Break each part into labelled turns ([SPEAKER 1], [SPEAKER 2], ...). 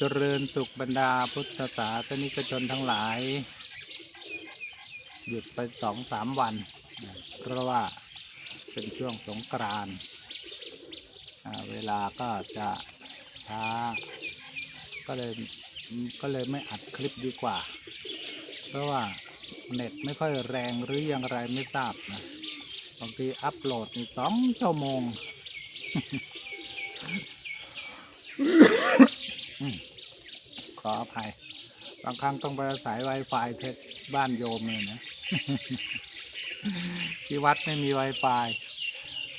[SPEAKER 1] เจริญสุขบรรดาพุทธศาสนิกชนทั้งหลาย หยุดไปสองสามวัน เพราะว่าเป็นช่วงสงกรานต์เวลาก็จะช้า ก็เลยก็เลยไม่อัดคลิปดีกว่า เพราะว่าเน็ตไม่ค่อยแรงหรืออยังไรไม่ทราบนะบางทีอัปโหลดสองชั่วโมง อืม ขออภัย บางครั้งต้องไปอาศัย Wi-Fi เทสบ้านโยมเลยนะ ที่วัดไม่มี Wi-Fi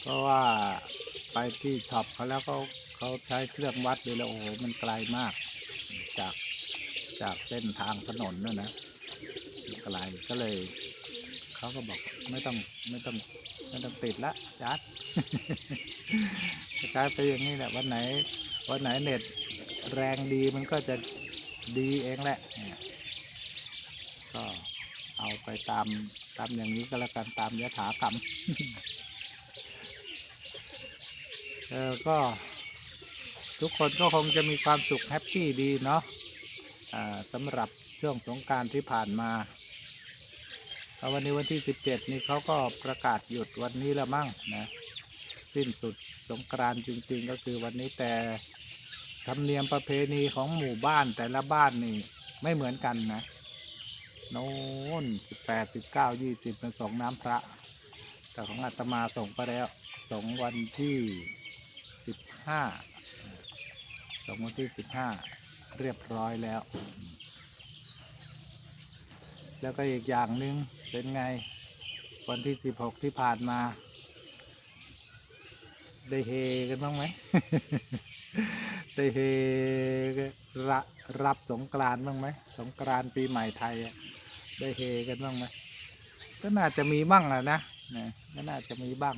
[SPEAKER 1] เพราะว่าไปที่ช็อปเขาแล้วเขาเขาใช้เครื่องวัดดูแล้วโอ้โหมันไกลมาก จากจากเส้นทางถนนนั่นนะไกลก็เลยเขาก็บอกไม่ต้องไม่ต้องไม่ต้องติดละจัดใช้ไปอย่างนี้แหละวันไหนวันไหนเน็ต แรงดีมันก็จะดีเองแหละเนี่ยก็เอาไปตามตามอย่างนี้ก็แล้วกันตามยถากรรมเออก็ทุกคนก็คงจะมีความสุขแฮปปี้ดีเนาะอ่าสำหรับช่วงสงการที่ผ่านมาแล้ววันนี้วันที่ 17 นี่เขาก็ประกาศหยุดวันนี้แล้วมั้งนะ สิ้นสุดสงกรานต์จริง ๆ ก็คือวันนี้แต่ ธรรมเนียมประเพณีของหมู่บ้านแต่ละบ้านนี่ไม่เหมือนกันนะโน่นสิบแปดสิบเก้ายี่สิบเป็นส่งน้ำพระ แต่ของอาตมาส่งไปแล้วส่งวันที่สิบห้าส่งวันที่สิบห้าเรียบร้อยแล้ว แล้วก็อีกอย่างหนึ่งเป็นไง วันที่สิบหกที่ผ่านมา ได้เฮกันบ้างไหม ได้เฮระรับสงกรานต์บ้างไหมสงกรานต์ปีใหม่ไทยอะได้เฮกันบ้างไหมก็น่าจะมีบ้างอะนะนะก็น่าจะมีบ้าง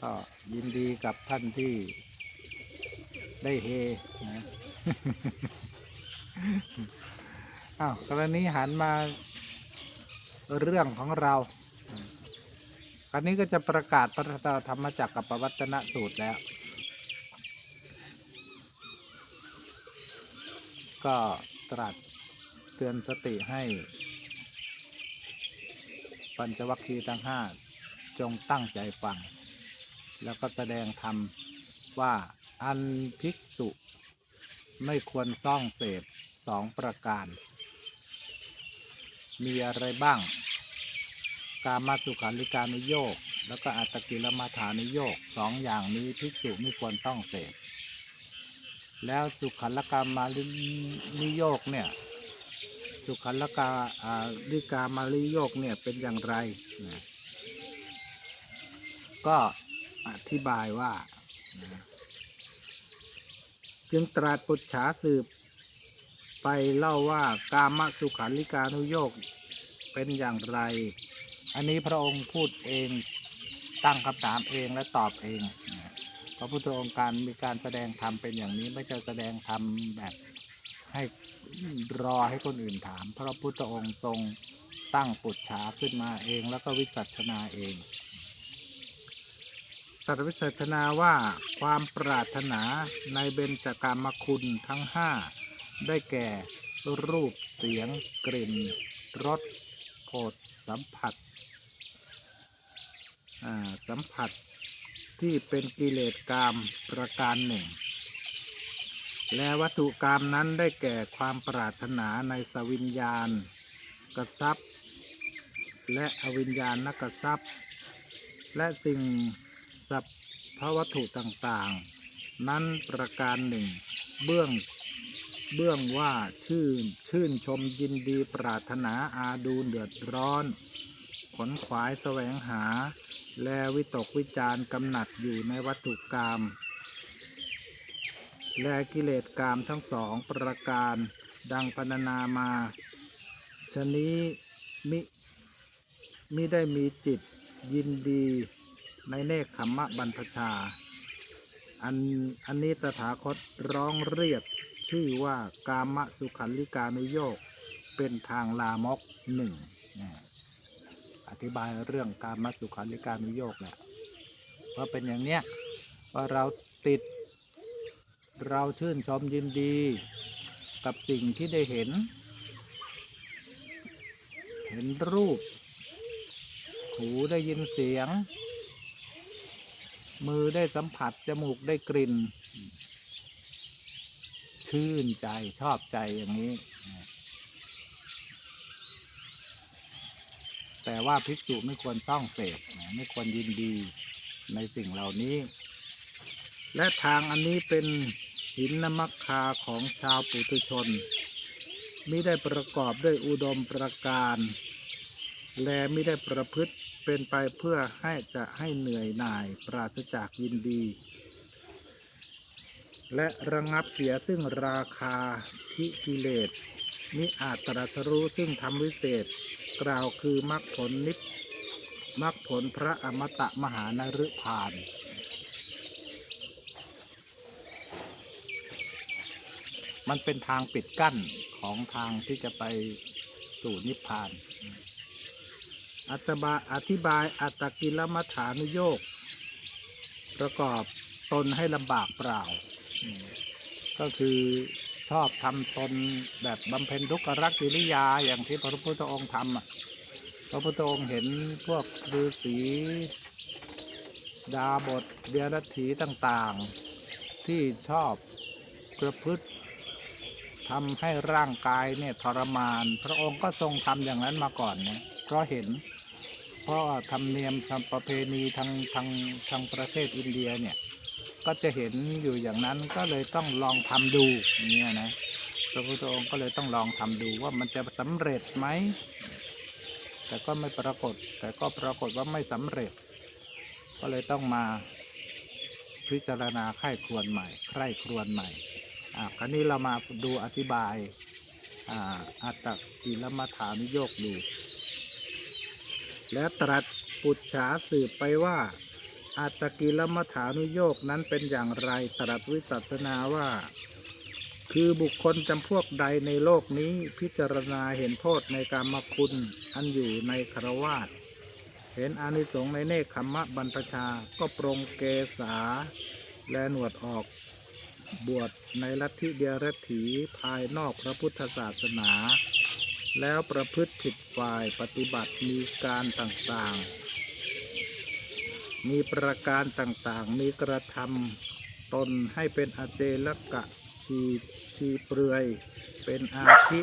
[SPEAKER 1] ก็ยินดีกับท่านที่ได้เฮนะอ้าวกรณีหันมาเรื่องของเราคราวนี้ก็จะประกาศพระธรรมจักรกับปวัตนสูตรแล้ว ก็ตรัสเตือนสติให้ ปัญจวัคคีย์ทั้งห้าจงตั้งใจฟัง แล้วก็แสดงธรรมว่าอันภิกษุไม่ควรซ่องเสพสองประการ มีอะไรบ้าง กามาสุขาริการุโยก แล้วก็อัตตกิลมาฐานุโยกสองอย่างนี้ภิกษุไม่ควรต้องเสพ แล้วสุขันลกามาลินิโยกเนี่ย สุขันลกาอ่าลิกามาลิโยกเนี่ยเป็นอย่างไรนะก็อธิบายว่านะจึงตรัสปุจฉาสืบ ไปเล่าว่ากามสุขันลิกานุโยกเป็นอย่างไร อันนี้พระองค์พูดเองตั้งคำถามเองและตอบเองนะ พระพุทธองค์การมีการแสดงธรรมเป็นอย่างนี้ไม่ใช่แสดงธรรมแบบให้รอให้คนอื่นถาม พระพุทธองค์ทรงตั้งปุจฉาขึ้นมาเองแล้วก็วิสัชนาเองตรัสวิสัชนาว่าความปรารถนาในเบญจกามคุณทั้งห้าได้แก่รูปเสียงกลิ่นรสโผฏสัมผัสอ่าสัมผัส ที่เป็นกิเลสกามประการหนึ่ง และวัตถุกรรมนั้นได้แก่ความปรารถนาในสวิญญาณกทรัพย์และอวิญญาณนักทรัพย์และสิ่งสัพพวัตถุต่างๆ นั้นประการหนึ่ง เบื้องเบื้องว่าชื่นชื่นชมยินดีปรารถนาอาดูเดือดร้อน ขนขวายแสวงหา และวิตกวิจารกำหนัดอยู่ในวัตถุกรรมและกิเลสกามทั้งสองประการดังพรรณนามา ชนี้มิมิได้มีจิตยินดีในเนคขมมะบรรพชา อันอันนี้ตถาคตร้องเรียกชื่อว่ากามสุขันลิกานุโยกเป็นทางลามกหนึ่ง อธิบายเรื่องการมสุขันลิกานุโยกแหละว่าเป็นอย่างเนี้ยว่าเราติด เราชื่นชมยินดีกับสิ่งที่ได้เห็น เห็นรูป หูได้ยินเสียง มือได้สัมผัส จมูกได้กลิ่น ชื่นใจชอบใจอย่างนี้ แต่ว่าภิกษุไม่ควรซ่องเสพไม่ควรยินดีในสิ่งเหล่านี้ และทางอันนี้เป็นหินนมัคคาของชาวปุถุชนมิได้ประกอบด้วยอุดมประการ และมิได้ประพฤติเป็นไปเพื่อให้จะให้เหนื่อยหน่ายปราศจากยินดี และระงับเสียซึ่งราคาทิกิเลส มิอาจตรัสรู้ซึ่งทำวิเศษ กล่าวคือมรรคผลนิพมรรคผลพระอมตะมหานฤพานมันเป็นทางปิดกั้นของทางที่จะไปสู่นิพพาน อัตบาอธิบายอัตตกิลมัฐานุโยกประกอบตนให้ลำบากเปล่า ก็คือ ชอบทำตนแบบบำเพ็ญทุกขรักกิริยาอย่างที่พระพุทธองค์ทำพระพุทธองค์เห็นพวกฤาษีดาบทเดียรถีต่างๆ ที่ชอบประพฤติทำให้ร่างกายเนี่ยทรมาน พระองค์ก็ทรงทำอย่างนั้นมาก่อนเนะเพราะเห็น เพราะว่าธรรมเนียมทางประเพณีทางทางทางประเทศอินเดียเนี่ย ก็จะเห็นอยู่อย่างนั้นก็เลยต้องลองทำดูเนี่ยนะพระพุทธองค์ก็เลยต้องลองทำดูว่ามันจะสำเร็จไหมแต่ก็ไม่ปรากฏ แต่ก็ปรากฏว่าไม่สำเร็จ ก็เลยต้องมาพิจารณาไข้ครวนใหม่ ใคร่ครวนใหม่อะคราวนี้เรามาดูอธิบายอ่าอัตตกิลมัฐานโยกดู และตรัสปุจฉาสืบไปว่า อัตตกิลมัฐานุโยกนั้นเป็นอย่างไรตรัสวิตัสนาว่า คือบุคคลจำพวกใดในโลกนี้พิจารณาเห็นโทษในการมคุณ อันอยู่ในครวาสเห็นอานิสงส์ในเนคขมมะบรรพชาก็ปรงเกษา และหนวดออก บวชในลัทธิเดียรถีภายนอกพระพุทธศาสนา แล้วประพฤติผิดฝ่ายปฏิบัติมีการต่างๆ มีประการต่างๆ มีกระทำตนให้เป็นอาเจลกะชีชีเปลือย เป็นอาทิ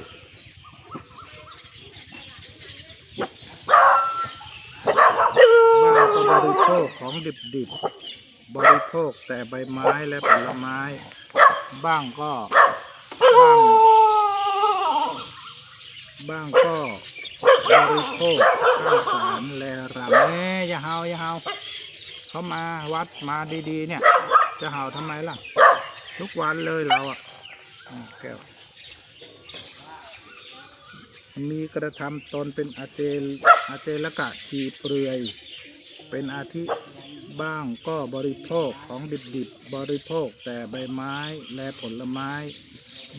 [SPEAKER 1] บ้างก็บริโภคของดิบๆ บริโภคแต่ใบไม้และผลไม้ บ้างก็บ้างบ้างก็บริโภคข้าวสารและรำแม่อย่าเฮาอย่าเฮา เขามาวัดมาดีๆ เนี่ย จะเห่าทำไมล่ะ ทุกวันเลยเราอะแก้วมีกระทำตนเป็นอาเจลอาเจลกะชีเปลือย เป็นอาทิบ้างก็บริโภคของดิบๆ บริโภคแต่ใบไม้และผลไม้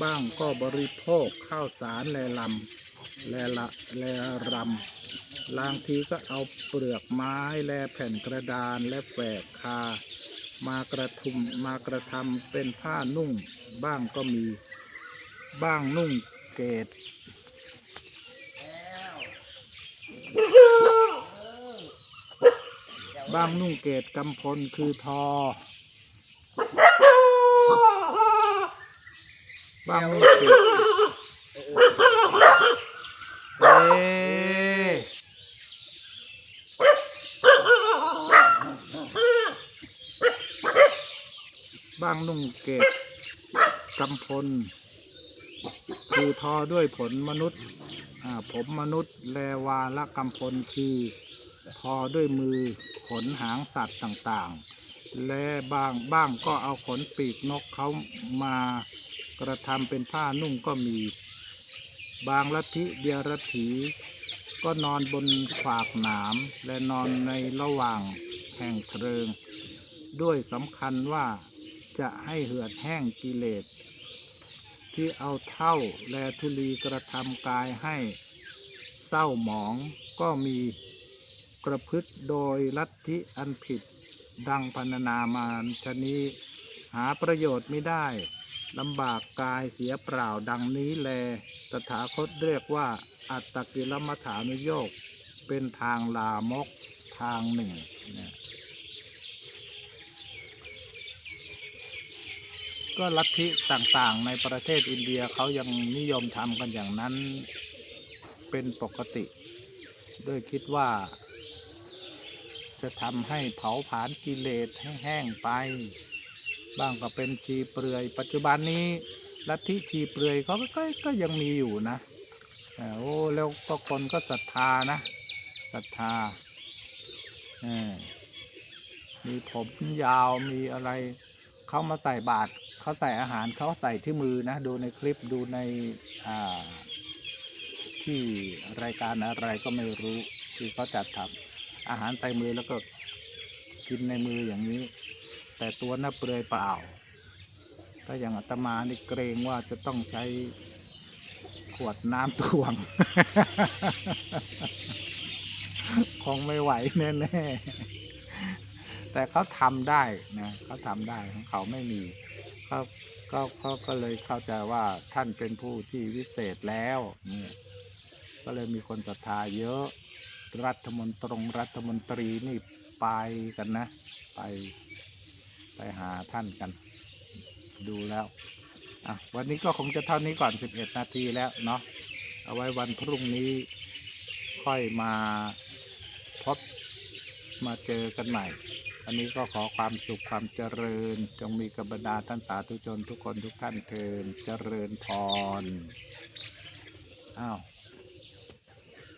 [SPEAKER 1] บ้างก็บริโภคข้าวสารและลำและละและรำ บางทีก็เอาเปลือกไม้และแผ่นกระดานและแฝกคามากระทุมมากระทำเป็นผ้านุ่ง บ้างก็มีบ้างนุ่งเกตบ้างนุ่งเกตกำพลคือทอ บ้างนุ่งเกตเอ๊ บ้างนุ่งเกตกำพล คือทอด้วยผลมนุษย์ผมมนุษย์แลวาละกำพลคือ ทอด้วยมือขนหางสัตว์ต่างๆ และบางบ้างก็เอาขนปีกนกเขามากระทำเป็นผ้านุ่งก็มี บางลัทธิเดียรถีก็นอนบนขวากหนาม และนอนในระหว่างแห่งเพลิง ด้วยสำคัญว่า จะให้เหือดแห้งกิเลส ที่เอาเท่าและทุลีกระทำกายให้เศร้าหมองก็มีประพฤติโดยลัทธิอันผิดดังพรรณนามาชนี้ หาประโยชน์ไม่ได้ลำบากกายเสียเปล่าดังนี้แล ตถาคตเรียกว่า อัตตกิลมัฐานุโยก เป็นทางลามกทางหนึ่งนะ ก็ลัทธิต่างๆ ในประเทศอินเดียเขายังนิยมทำกันอย่างนั้นเป็นปกติ ด้วยคิดว่า จะทำให้เผาผลาญกิเลสให้แห้งไป บ้างก็เป็นชีเปลือย ปัจจุบันนี้ลัทธิชีเปลือยเขาก็ก็ยังมีอยู่นะแต่โอ้แล้วก็คนก็ศรัทธานะศรัทธามีผมยาวมีอะไร เข้ามาใส่บาตร เขาใส่อาหารเขาใส่ที่มือนะดูในคลิปดูในอ่าที่รายการอะไรก็ไม่รู้ที่เขาจัดทำอาหารใส่มือแล้วก็กินในมืออย่างนี้ แต่ตัวน่าเปลือยเปล่า ถ้าอย่างอาตมานี่เกรงว่าจะต้องใช้ขวดน้ำตวงคงไม่ไหวแน่ๆแต่เขาทำได้นะเขาทำได้ของเขาไม่มี เขาก็เขาก็เลยเข้าใจว่าท่านเป็นผู้ที่วิเศษแล้วเนี่ยก็เลยมีคนศรัทธาเยอะรัฐมนตรงรัฐมนตรีนี่ไปกันนะ ไปไปหาท่านกัน ดูแล้วอะวันนี้ก็คงจะเท่านี้ก่อน 11 นาทีแล้วเนาะเอาไว้วันพรุ่งนี้ค่อยมาพบมาเจอกันใหม่ อันนี้ก็ขอความสุขความเจริญ จงมีกับบรรดาท่านสาธุชนทุกคนทุกท่านเทินเจริญพรอ้าว